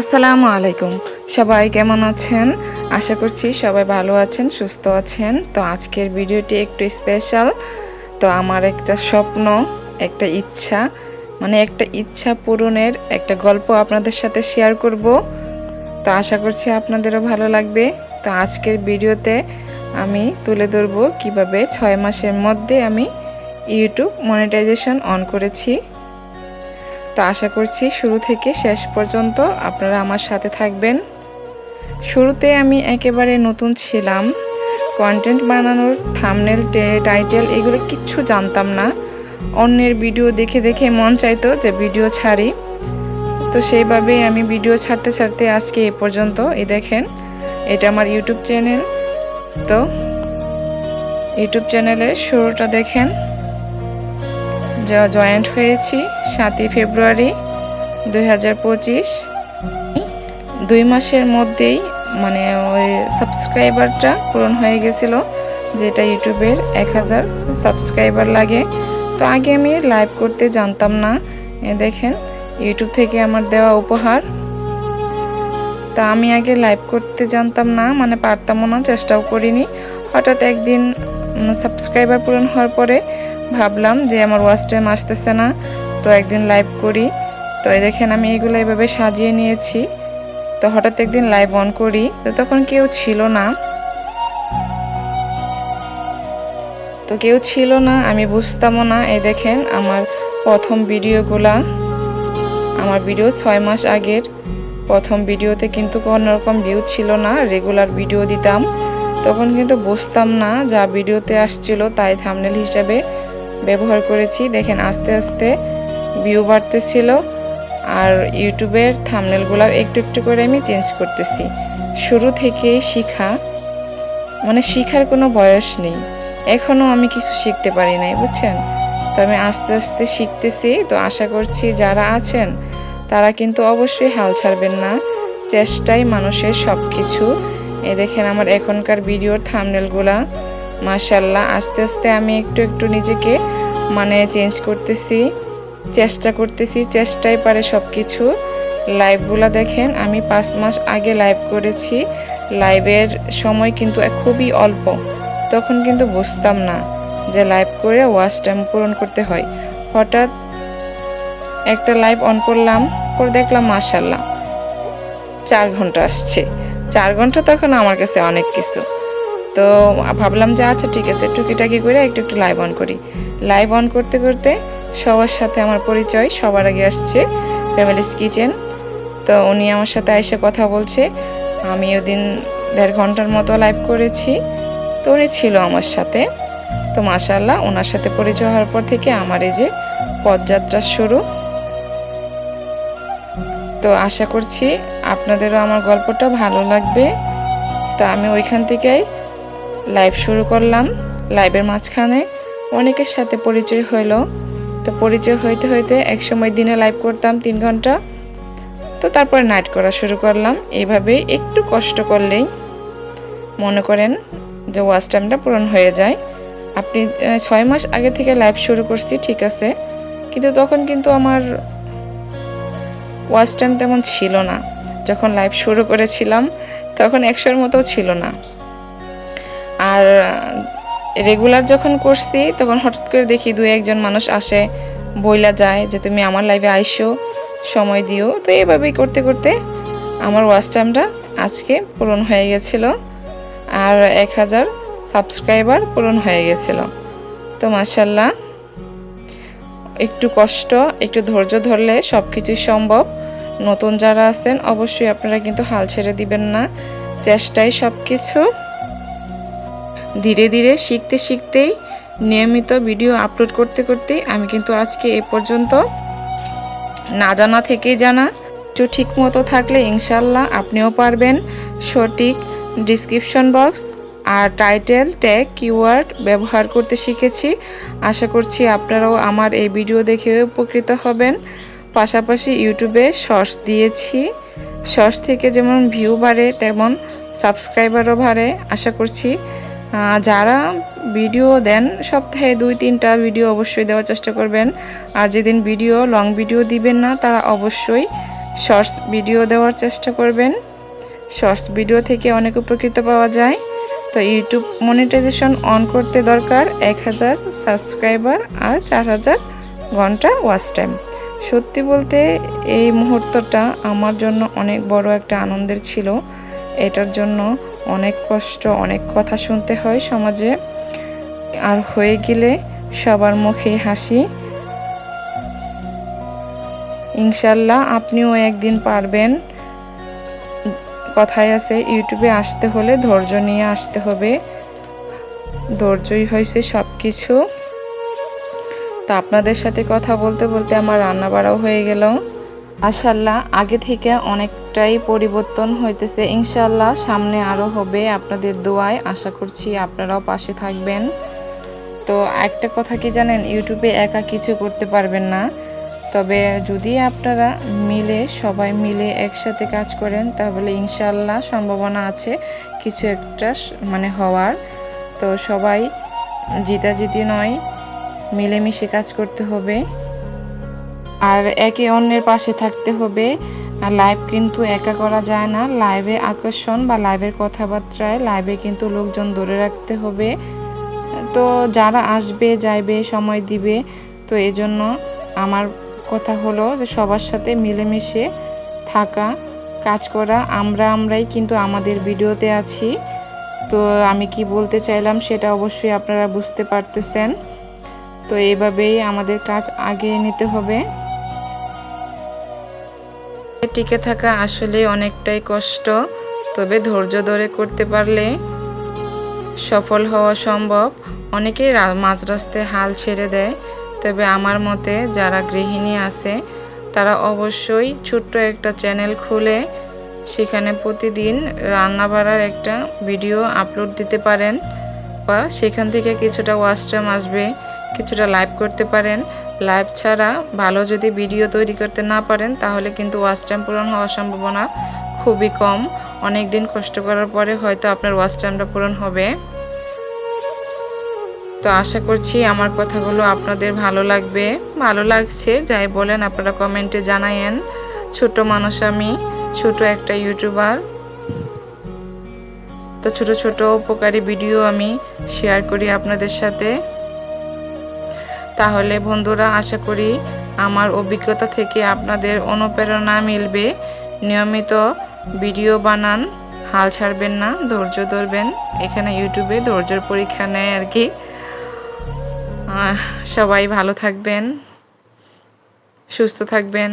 আসসালামু আলাইকুম। সবাই কেমন আছেন? আশা করছি সবাই ভালো আছেন, সুস্থ আছেন। তো আজকের ভিডিওটি একটু স্পেশাল তো আমার একটা স্বপ্ন, একটা ইচ্ছা মানে একটা ইচ্ছা পূরণের একটা গল্প আপনাদের সাথে শেয়ার করব। তো আশা করছি আপনাদেরও ভালো লাগবে। তো আজকের ভিডিওতে আমি তুলে ধরবো কীভাবে ছয় মাসের মধ্যে আমি ইউটিউব মনিটাইজেশন অন করেছি। তো আশা করছি শুরু থেকে শেষ পর্যন্ত আপনারা আমার সাথে থাকবেন। শুরুতে আমি একেবারে নতুন ছিলাম। কন্টেন্ট বানানোর থামনেল টাইটেল এগুলো কিচ্ছু জানতাম না। অন্যের ভিডিও দেখে দেখে মন চাইতো যে ভিডিও ছাড়ি। তো সেইভাবেই আমি ভিডিও ছাড়তে ছাড়তে আজকে এ পর্যন্ত। এই দেখেন, এটা আমার ইউটিউব চ্যানেল তো ইউটিউব চ্যানেলের শুরুটা দেখেন। জয়েন্ট হয়েছি সাতই ফেব্রুয়ারি দুই দুই মাসের মধ্যেই মানে ওই সাবস্ক্রাইবারটা পূরণ হয়ে গেছিল, যেটা ইউটিউবের এক হাজার সাবস্ক্রাইবার লাগে। তো আগে আমি লাইভ করতে জানতাম না দেখেন ইউটিউব থেকে আমার দেওয়া উপহার। তা আমি আগে লাইভ করতে জানতাম না মানে পারতামও না, চেষ্টাও করিনি। হঠাৎ একদিন সাবস্ক্রাইবার পূরণ হওয়ার পরে ভাবলাম যে আমার ওয়াচ টাইম আসতেছে না, তো একদিন লাইভ করি। তো এই দেখেন আমি এগুলো এভাবে সাজিয়ে নিয়েছি। তো হঠাৎ একদিন লাইভ অন করি, তো তখন কেউ ছিল না। তো কেউ ছিল না, আমি বুঝতামও না। এই দেখেন আমার প্রথম ভিডিওগুলা, আমার ভিডিও ছয় মাস আগের। প্রথম ভিডিওতে কিন্তু কোনো রকম ভিউ ছিল না রেগুলার ভিডিও দিতাম। তখন কিন্তু বুঝতাম না যা ভিডিওতে আসছিল তাই থামনেল হিসাবে ব্যবহার করেছি। দেখেন, আস্তে আস্তে ভিউ বাড়তেছিল আর ইউটিউবের থামনেলগুলো একটু একটু করে আমি চেঞ্জ করতেছি। শুরু থেকেই শিখা মানে শিখার কোনো বয়স নেই। এখনও আমি কিছু শিখতে পারি নাই, বুঝছেন? তো আমি আস্তে আস্তে শিখতেছি। তো আশা করছি যারা আছেন, তারা কিন্তু অবশ্যই হাল ছাড়বেন না। চেষ্টাই মানুষের সব কিছু এ দেখেন, আমার এখনকার ভিডিওর থামনেলগুলা মাশাল্লাহ আস্তে আস্তে আমি একটু একটু নিজেকে মানে চেঞ্জ করতেছি, চেষ্টা করতেছি, চেষ্টাই পারে সব কিছু লাইভগুলো দেখেন, আমি পাঁচ মাস আগে লাইভ করেছি। লাইভের সময় কিন্তু খুবই অল্প, তখন কিন্তু বুঝতাম না যে লাইভ করে ওয়াচ টাইম পূরণ করতে হয়। হঠাৎ একটা লাইভ অন করলাম করে দেখলাম মাশাল্লাহ চার ঘণ্টা আসছে। চার ঘণ্টা তখন আমার কাছে অনেক কিছু। তো ভাবলাম যে আচ্ছা ঠিক আছে, টুকিটাকি করে একটু একটু লাইভ অন করি। লাইভ অন করতে করতে সবার সাথে আমার পরিচয়, সবার আগে আসছে ফ্যামিলিস কিচেন তো উনি আমার সাথে এসে কথা বলছে। আমি ওদিন দেড় ঘণ্টার মতো লাইভ করেছি। তো উনি ছিল আমার সাথে। তো মাশাল্লাহ ওনার সাথে পরিচয় হওয়ার পর থেকে আমার এই যে পদযাত্রা শুরু। তো আশা করছি আপনাদেরও আমার গল্পটা ভালো লাগবে। তো আমি ওইখান থেকেই লাইভ শুরু করলাম। লাইভের মাঝখানে অনেকের সাথে পরিচয় হইল। তো পরিচয় হইতে হইতে এক সময় দিনে লাইভ করতাম তিন ঘণ্টা। তো তারপরে নাইট করা শুরু করলাম। এইভাবেই একটু কষ্ট করলেই মনে করেন যে ওয়াচ টাইমটা পূরণ হয়ে যায়। আপনি ছয় মাস আগে থেকে লাইভ শুরু করছি, ঠিক আছে। কিন্তু তখন কিন্তু আমার ওয়াচ টাইম তেমন ছিল না। যখন লাইভ শুরু করেছিলাম, তখন একশোর মতো ছিল না। আর রেগুলার যখন করছি, তখন হঠাৎ করে দেখি দু একজন মানুষ আসে, বইলা যায় যে, তুমি আমার লাইফে আইসো, সময় দিও। তো এভাবেই করতে করতে আমার ওয়াচ টাইমটা আজকে পূরণ হয়ে গেছিল আর এক হাজার সাবস্ক্রাইবার পূরণ হয়ে গেছিল। তো মাসাল্লাহ একটু কষ্ট, একটু ধৈর্য ধরলে সব কিছুই সম্ভব। নতুন যারা আছেন, অবশ্যই আপনারা কিন্তু হাল ছেড়ে দিবেন না। চেষ্টাই সব কিছু ধীরে ধীরে শিখতে শিখতেই, নিয়মিত ভিডিও আপলোড করতে করতেই আমি কিন্তু আজকে এ পর্যন্ত না জানা থেকেই জানা, একটু ঠিক মতো থাকলে ইনশাল্লাহ আপনিও পারবেন। সঠিক ডিসক্রিপশন বক্স আর টাইটেল ট্যাগ কিওয়ার্ড ব্যবহার করতে শিখেছি। আশা করছি আপনারাও আমার এই ভিডিও দেখে উপকৃত হবেন। পাশাপাশি ইউটিউবে শর্টস দিয়েছি। শর্টস থেকে যেমন ভিউ বাড়ে, তেমন সাবস্ক্রাইবারও বাড়ে। আশা করছি যারা ভিডিও দেন, সপ্তাহে দুই, তিনটা ভিডিও অবশ্যই দেওয়ার চেষ্টা করবেন। আর যেদিন ভিডিও, লং ভিডিও দিবেন না, তারা অবশ্যই শর্টস ভিডিও দেওয়ার চেষ্টা করবেন। শর্টস ভিডিও থেকে অনেক উপকৃত পাওয়া যায়। তো ইউটিউব মনিটাইজেশন অন করতে দরকার এক হাজার সাবস্ক্রাইবার আর চার হাজার ঘণ্টা ওয়াচ টাইম। সত্যি বলতে, এই মুহূর্তটা আমার জন্য অনেক বড় একটা আনন্দের ছিল। এটার জন্য অনেক কষ্ট, অনেক কথা শুনতে হয় সমাজে। আর হয়ে গেলে সবার মুখে হাসি। ইনশাল্লাহ আপনিও একদিন পারবেন। কথায় আছে, ইউটিউবে আসতে হলে ধৈর্য নিয়ে আসতে হবে। ধৈর্যই হয়েছে সব কিছু তো আপনাদের সাথে কথা বলতে বলতে আমার রান্না বাড়াও হয়ে গেল। মাশাল্লাহ আগে থেকে অনেকটাই পরিবর্তন হইতেছে। ইনশাল্লাহ সামনে আরও হবে আপনাদের দোয়ায়। আশা করছি আপনারাও পাশে থাকবেন। তো একটা কথা কি জানেন, ইউটিউবে একা কিছু করতে পারবেন না। তবে যদি আপনারা মিলে, সবাই মিলে একসাথে কাজ করেন, তাহলে ইনশাল্লাহ সম্ভাবনা আছে কিছু একটা মানে হওয়ার। তো সবাই জিতাজিতি নয়, মিলেমিশে কাজ করতে হবে। আর একে অন্যের পাশে থাকতে হবে। আর লাইভ কিন্তু একা করা যায় না। লাইভে আকর্ষণ বা লাইভের কথাবার্তায় লাইভে কিন্তু লোকজন ধরে রাখতে হবে। তো যারা আসবে, যাইবে, সময় দিবে, তো এজন্য আমার কথা হলো যে সবার সাথে মিলেমিশে থাকা, কাজ করা। আমরা, আমরাই কিন্তু আমাদের ভিডিওতে আছি। তো আমি কি বলতে চাইলাম সেটা অবশ্যই আপনারা বুঝতে পারতেছেন। তো এইভাবেই আমাদের কাজ আগিয়ে নিতে হবে। টিকে থাকা আসলে অনেকটাই কষ্ট, তবে ধৈর্য ধরে করতে পারলে সফল হওয়া সম্ভব। অনেকেই মাঝ রাস্তায় হাল ছেড়ে দেয়, তবে আমার মতে যারা গৃহিণী আছে, তারা অবশ্যই ছোট্ট একটা চ্যানেল খুলে সেখানে প্রতিদিন রান্না বাড়ার একটা ভিডিও আপলোড দিতে পারেন, বা সেখান থেকে কিছুটা টাইম আসবে। কিছুটা লাইভ করতে পারেন। লাইভ ছাড়া ভালো যদি ভিডিও তৈরি করতে না পারেন, তাহলে কিন্তু ওয়াচ টাইম পূরণ হওয়ার সম্ভাবনা খুবই কম। অনেক দিন কষ্ট করার পরে হয়তো আপনার ওয়াচ টাইমটা পূরণ হবে। তো আশা করছি আমার কথাগুলো আপনাদের ভালো লাগবে। ভালো লাগছে, যাই বলেন আপনারা কমেন্টে জানায়েন। ছোট মানুষ আমি, ছোট একটা ইউটিউবার। তো ছোট ছোট উপকারী ভিডিও আমি শেয়ার করি আপনাদের সাথে। তাহলে বন্ধুরা, আশা করি আমার অভিজ্ঞতা থেকে আপনাদের অনুপ্রেরণা মিলবে। নিয়মিত ভিডিও বানান, হাল ছাড়বেন না, ধৈর্য ধরবেন। এখানে ইউটিউবে ধৈর্যর পরীক্ষা নেয় আর কি। সবাই ভালো থাকবেন, সুস্থ থাকবেন।